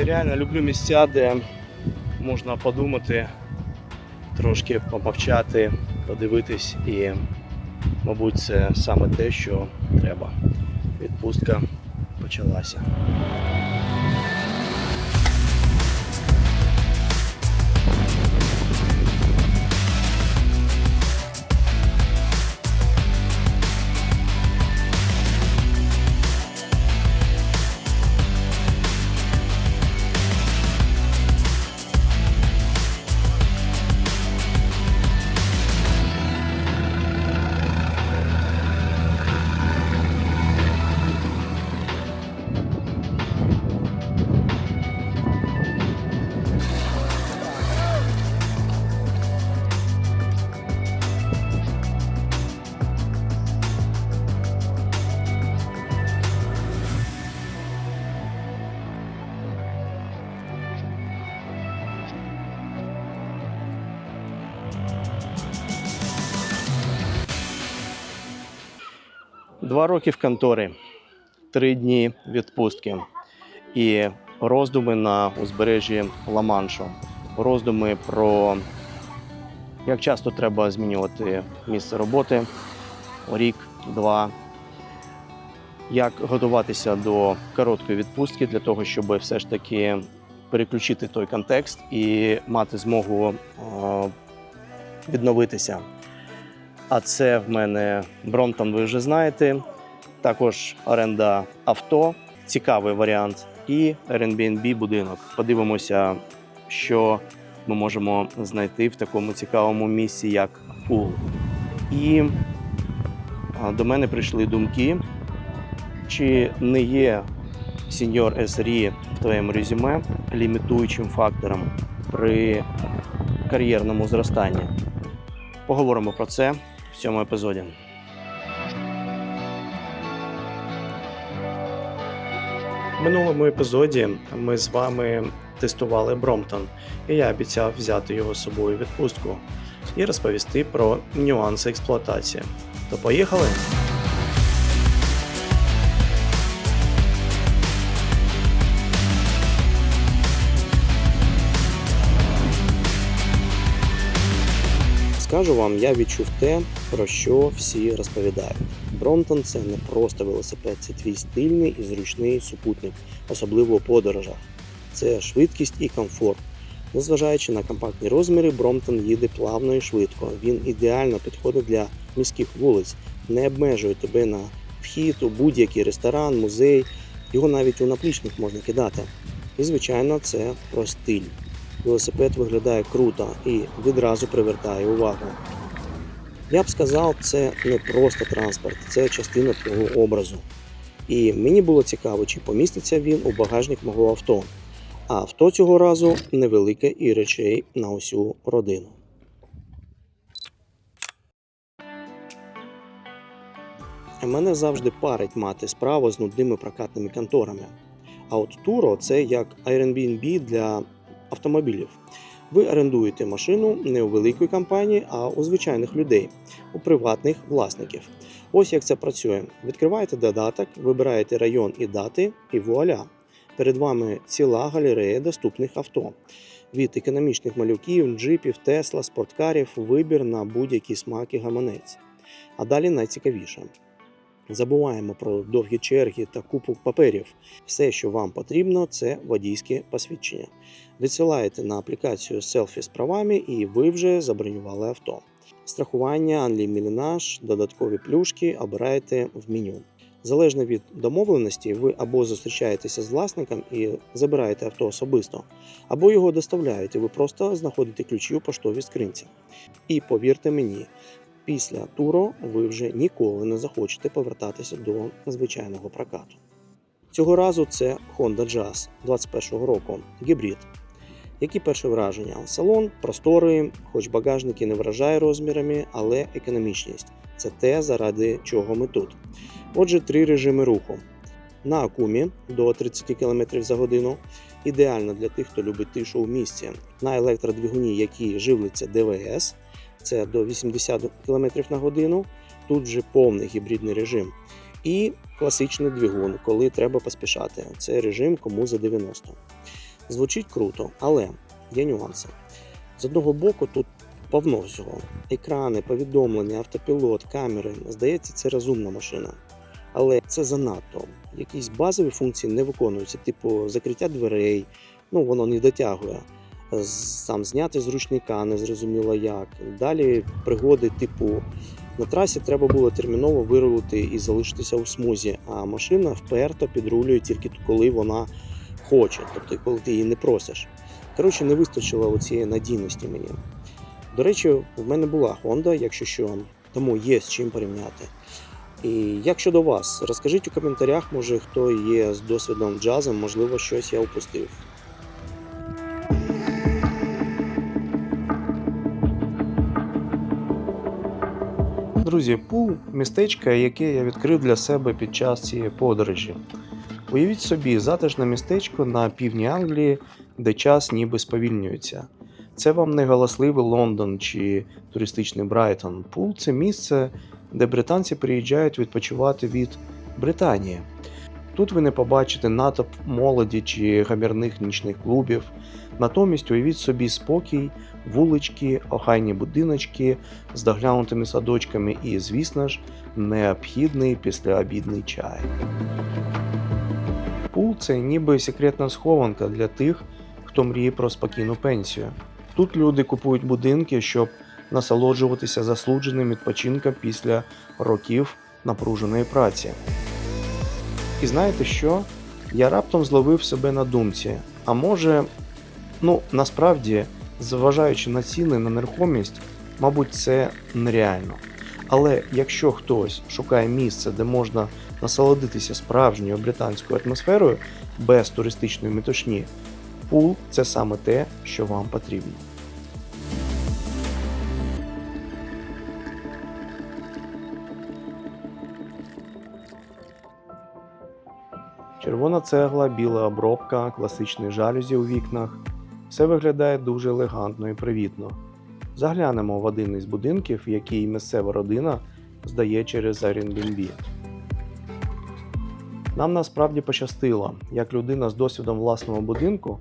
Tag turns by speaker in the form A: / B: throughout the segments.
A: Я реально люблю місця, де можна подумати, трошки помовчати, подивитись і, мабуть, це саме те, що треба. Відпустка почалася. Два роки в конторі, три дні відпустки і роздуми на узбережжі Ла-Маншу. Роздуми про як часто треба змінювати місце роботи рік, два. Як готуватися до короткої відпустки для того, щоб все ж таки переключити той контекст і мати змогу е, відновитися. А це в мене Бромтон, ви вже знаєте. Також оренда авто, цікавий варіант, і Airbnb будинок. Подивимося, що ми можемо знайти в такому цікавому місці, як Пул. І до мене прийшли думки, чи не є сеньор SRE в твоєму резюме лімітуючим фактором при кар'єрному зростанні. Поговоримо про це в цьому епізоді. В минулому епізоді ми з вами тестували Бромтон, і я обіцяв взяти його з собою відпустку і розповісти про нюанси експлуатації. То поїхали! Скажу вам, я відчув те, про що всі розповідають. Бромтон це не просто велосипед, це твій стильний і зручний супутник, особливо у подорожах. Це швидкість і комфорт. Незважаючи на компактні розміри, Бромтон їде плавно і швидко. Він ідеально підходить для міських вулиць, не обмежує тебе на вхід у будь-який ресторан, музей. Його навіть у наплічник можна кидати. І, звичайно, це про стиль. Велосипед виглядає круто і відразу привертає увагу. Я б сказав, це не просто транспорт, це частина твого образу. І мені було цікаво, чи поміститься він у багажник мого авто. А авто цього разу невелике і речей на усю родину. Мене завжди парить мати справу з нудними прокатними конторами. А от Туро це як Airbnb для автомобілів. Ви орендуєте машину не у великої компанії, а у звичайних людей, у приватних власників. Ось як це працює. Відкриваєте додаток, вибираєте район і дати, і вуаля. Перед вами ціла галерея доступних авто. Від економічних малюків, джипів, тесла, спорткарів, вибір на будь-який смак і гаманець. А далі найцікавіше. Забуваємо про довгі черги та купу паперів. Все, що вам потрібно, це водійське посвідчення. Відсилаєте на аплікацію селфі з правами, і ви вже забронювали авто. Страхування, анлімілінаж, додаткові плюшки обираєте в меню. Залежно від домовленості, ви або зустрічаєтеся з власником і забираєте авто особисто, або його доставляють, ви просто знаходите ключі у поштовій скринці. І повірте мені, після туру ви вже ніколи не захочете повертатися до звичайного прокату. Цього разу це Honda Jazz 21 року, гібрид. Які перші враження? Салон просторий, хоч багажник і не вражає розмірами, але економічність це те, заради чого ми тут. Отже, три режими руху. На акумі до 30 км за годину. Ідеально для тих, хто любить тишу в місті. На електродвигуні, які живляться ДВС, це до 80 км на годину. Тут же повний гібридний режим. І класичний двигун, коли треба поспішати. Це режим кому за 90. Звучить круто, але є нюанси. З одного боку, тут повно всього: екрани, повідомлення, автопілот, камери. Здається, це розумна машина. Але це занадто. Якісь базові функції не виконуються, типу закриття дверей, ну воно не дотягує. Сам зняти з ручника, не зрозуміло як. Далі пригоди, типу, на трасі треба було терміново вирулити і залишитися у смузі, а машина вперто підрулює тільки коли вона хоче, тобто коли ти її не просиш. Коротше, не вистачило цієї надійності мені. До речі, в мене була Honda, якщо що, тому є з чим порівняти. І як щодо вас, розкажіть у коментарях, може хто є з досвідом джазом, можливо, щось я упустив. Друзі, Пул містечко, яке я відкрив для себе під час цієї подорожі. Уявіть собі, затишне містечко на півдні Англії, де час ніби сповільнюється. Це вам не галасливий Лондон чи туристичний Брайтон. Пул це місце, де британці приїжджають відпочивати від Британії. Тут ви не побачите натовп молоді чи гамірних нічних клубів. Натомість уявіть собі спокій, вулички, охайні будиночки з доглянутими садочками і, звісно ж, необхідний післяобідний чай. Пул це ніби секретна схованка для тих, хто мріє про спокійну пенсію. Тут люди купують будинки, щоб насолоджуватися заслуженим відпочинком після років напруженої праці. І знаєте що? Я раптом зловив себе на думці. А може, ну насправді, зважаючи на ціни на нерухомість, мабуть, це нереально. Але якщо хтось шукає місце, де можна насолодитися справжньою британською атмосферою без туристичної метушні, пул це саме те, що вам потрібно. Червона цегла, біла обробка, класичні жалюзі у вікнах. Все виглядає дуже елегантно і привітно. Заглянемо в один із будинків, який місцева родина здає через Airbnb. Нам насправді пощастило, як людина з досвідом власного будинку,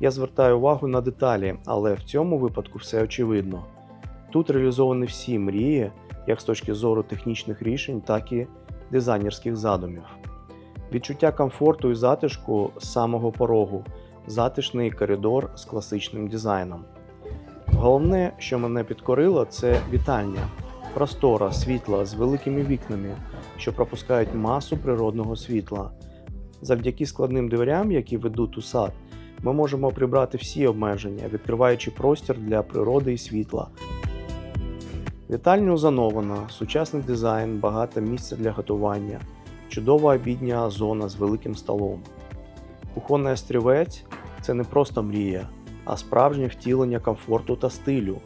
A: я звертаю увагу на деталі, але в цьому випадку все очевидно. Тут реалізовані всі мрії, як з точки зору технічних рішень, так і дизайнерських задумів. Відчуття комфорту і затишку з самого порогу, затишний коридор з класичним дизайном. Головне, що мене підкорило, це вітальня, простора, світла з великими вікнами, що пропускають масу природного світла. Завдяки складним дверям, які ведуть у сад, ми можемо прибрати всі обмеження, відкриваючи простір для природи і світла. Вітальня озонована, сучасний дизайн, багато місця для готування, чудова обідня зона з великим столом. Кухонний острівець це не просто мрія, а справжнє втілення комфорту та стилю.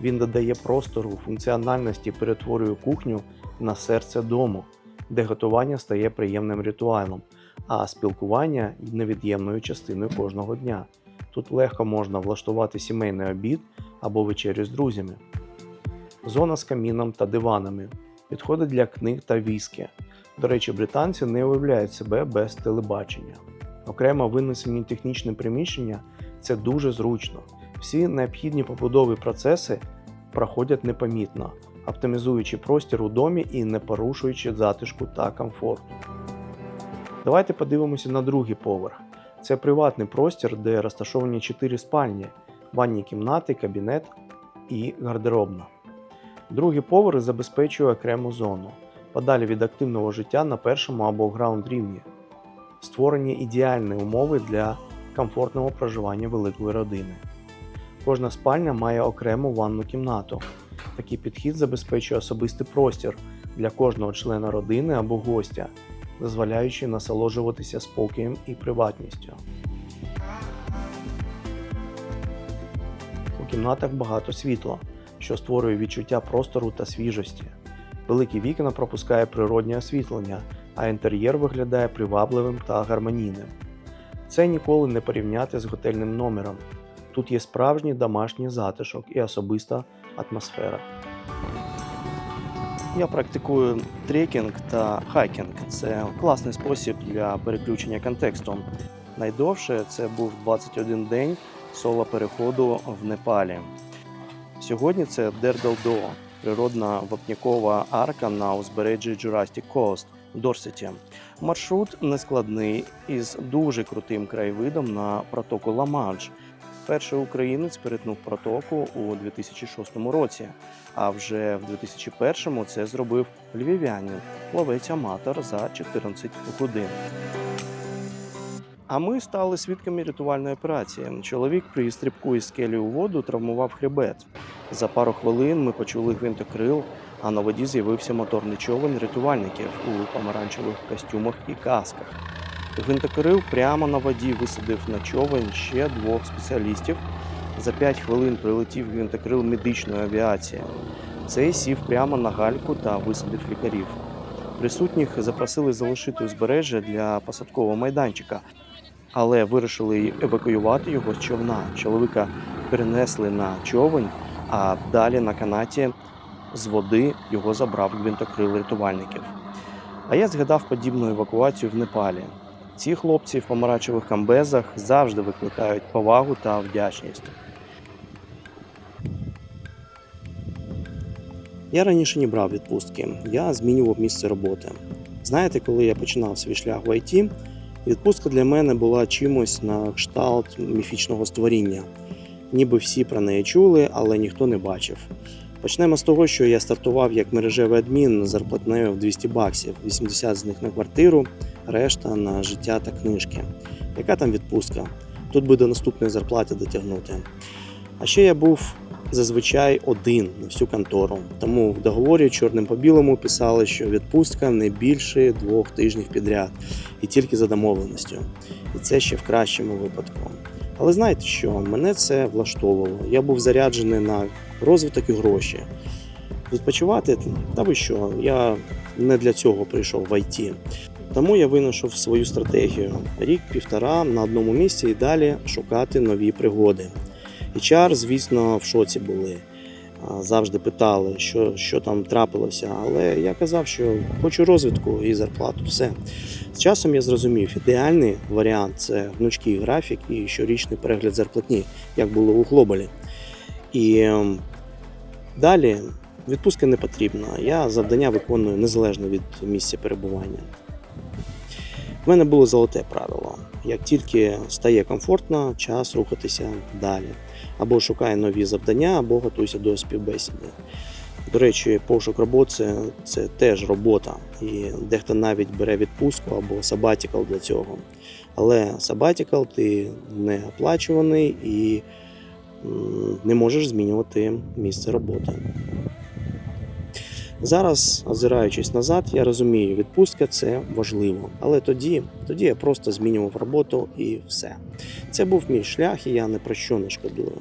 A: Він додає простору, функціональності, перетворює кухню на серце дому, де готування стає приємним ритуалом, а спілкування невід'ємною частиною кожного дня. Тут легко можна влаштувати сімейний обід або вечерю з друзями. Зона з каміном та диванами підходить для книг та віскі. До речі, британці не уявляють себе без телебачення. Окремо винесені технічні приміщення це дуже зручно. Всі необхідні побудові процеси проходять непомітно, оптимізуючи простір у домі і не порушуючи затишку та комфорту. Давайте подивимося на другий поверх. Це приватний простір, де розташовані 4 спальні, ванні кімнати, кабінет і гардеробна. Другий поверх забезпечує окрему зону, подалі від активного життя на першому або граунд рівні. Створені ідеальні умови для комфортного проживання великої родини. Кожна спальня має окрему ванну кімнату. Такий підхід забезпечує особистий простір для кожного члена родини або гостя, дозволяючи насолоджуватися спокоєм і приватністю. У кімнатах багато світла, що створює відчуття простору та свіжості. Великі вікна пропускає природнє освітлення, а інтер'єр виглядає привабливим та гармонійним. Це ніколи не порівняти з готельним номером. Тут є справжній домашній затишок і особиста атмосфера. Я практикую трекінг та хайкінг. Це класний спосіб для переключення контексту. Найдовше це був 21 день соло переходу в Непалі. Сьогодні це Дердалдо, природна вапнякова арка на узбережжі Jurassic Coast Дорсеті. Маршрут нескладний із дуже крутим краєвидом на протоку Ла-Манш. Перший українець перетнув протоку у 2006 році, а вже в 2001 це зробив львів'янин, ловець аматор за 14 годин. А ми стали свідками рятувальної операції. Чоловік при стрибку із скелі у воду травмував хребет. За пару хвилин ми почули гвинтокрил, а на воді з'явився моторний човен рятувальників у помаранчевих костюмах і касках. Гвинтокрил прямо на воді висадив на човен ще двох спеціалістів. За 5 хвилин прилетів гвинтокрил медичної авіації. Цей сів прямо на гальку та висадив лікарів. Присутніх запросили залишити узбережжя для посадкового майданчика, але вирішили евакуювати його з човна. Чоловіка перенесли на човен, а далі на канаті з води його забрав гвинтокрил рятувальників. А я згадав подібну евакуацію в Непалі. Ці хлопці в помаранчевих камбезах завжди викликають повагу та вдячність. Я раніше не брав відпустки, я змінював місце роботи. Знаєте, коли я починав свій шлях в ІТ, відпустка для мене була чимось на кшталт міфічного створіння. Ніби всі про неї чули, але ніхто не бачив. Почнемо з того, що я стартував як мережевий адмін з зарплатнею в 200 баксів, 80 з них на квартиру, решта на життя та книжки. Яка там відпустка? Тут би до наступної зарплати дотягнути. А ще я був зазвичай один на всю контору. Тому в договорі чорним по білому писали, що відпустка не більше двох тижнів підряд, і тільки за домовленістю. І це ще в кращому випадку. Але знаєте що, мене це влаштовувало. Я був заряджений на розвиток і гроші. Відпочивати, та ви що, я не для цього прийшов в ІТ. Тому я винайшов свою стратегію рік-півтора на одному місці і далі шукати нові пригоди. HR, звісно, в шоці були. Завжди питали, що, що там трапилося, але я казав, що хочу розвитку і зарплату. Все. З часом я зрозумів, ідеальний варіант це гнучкий графік і щорічний перегляд зарплатні, як було у Глобалі. І ем, далі відпустка не потрібна. Я завдання виконую незалежно від місця перебування. В мене було золоте правило. Як тільки стає комфортно, час рухатися далі. Або шукай нові завдання, або готуйся до співбесіди. До речі, пошук роботи це, це теж робота. І дехто навіть бере відпустку або сабатікал для цього. Але сабатікал ти не оплачуваний і не можеш змінювати місце роботи. Зараз, озираючись назад, я розумію, відпустка це важливо. Але тоді, тоді я просто змінював роботу і все. Це був мій шлях, і я не про що не шкодую.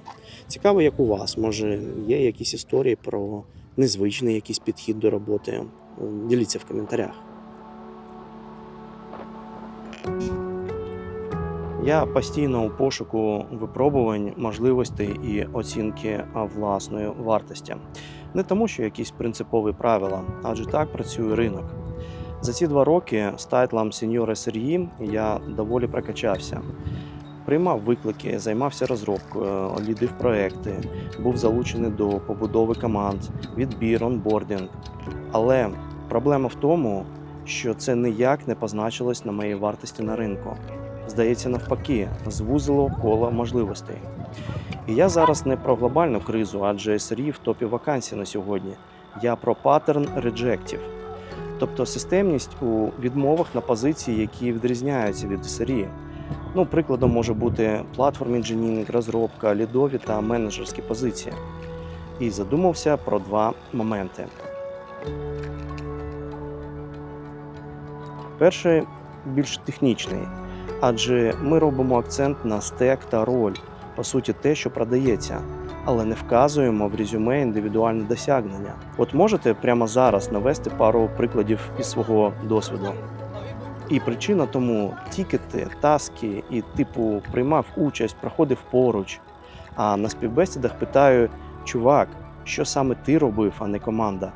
A: Цікаво, як у вас. Може, є якісь історії про незвичний якийсь підхід до роботи. Діліться в коментарях. Я постійно у пошуку випробувань, можливостей і оцінки власної вартості. Не тому, що якісь принципові правила, адже так працює ринок. За ці два роки з тайтлом сеньора Сергій я доволі прокачався. Приймав виклики, займався розробкою, лідив проекти, був залучений до побудови команд, відбір, онбординг. Але проблема в тому, що це ніяк не позначилось на моїй вартості на ринку. Здається, навпаки, звузило коло можливостей. І я зараз не про глобальну кризу, адже SRE в топі вакансій на сьогодні. Я про паттерн реджектів, тобто системність у відмовах на позиції, які відрізняються від SRE. Ну, прикладом може бути платформ інженірінг, розробка, лідові та менеджерські позиції. І задумався про два моменти. Перший більш технічний, адже ми робимо акцент на стек та роль, по суті, те, що продається, але не вказуємо в резюме індивідуальне досягнення. От можете прямо зараз навести пару прикладів із свого досвіду. І причина тому тікети, таски і типу приймав участь, проходив поруч. А на співбесідах питаю: чувак, що саме ти робив, а не команда?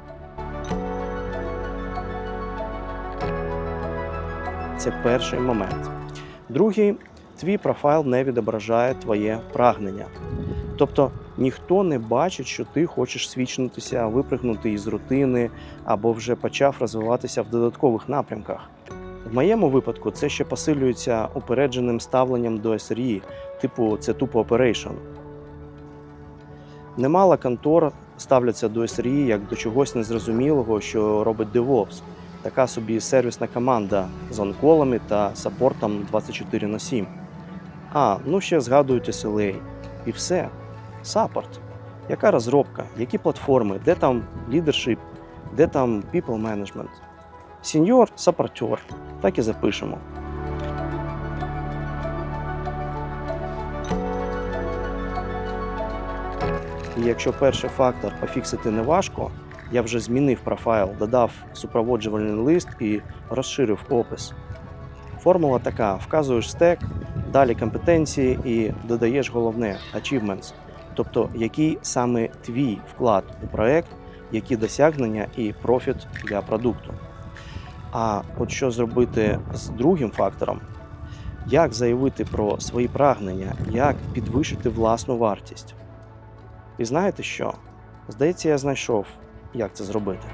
A: Це перший момент. Другий твій профайл не відображає твоє прагнення. Тобто ніхто не бачить, що ти хочеш свідчитися, випрыгнути із рутини або вже почав розвиватися в додаткових напрямках. В моєму випадку це ще посилюється упередженим ставленням до SRE, типу це тупо operation. Немало контор ставляться до SRE як до чогось незрозумілого, що робить DevOps. Така собі сервісна команда з онколами та саппортом 24 на 7. А, ну ще згадують SLA. І все. Саппорт. Яка розробка, які платформи, де там лідершип, де там people management. Сеньор саппортер. Так і запишемо. І якщо перший фактор пофіксити не важко, я вже змінив профайл, додав супроводжувальний лист і розширив опис. Формула така: вказуєш стек, далі компетенції і додаєш головне achievements, тобто який саме твій вклад у проект, які досягнення і профіт для продукту. А от що зробити з другим фактором, як заявити про свої прагнення, як підвищити власну вартість. І знаєте що? Здається, я знайшов, як це зробити.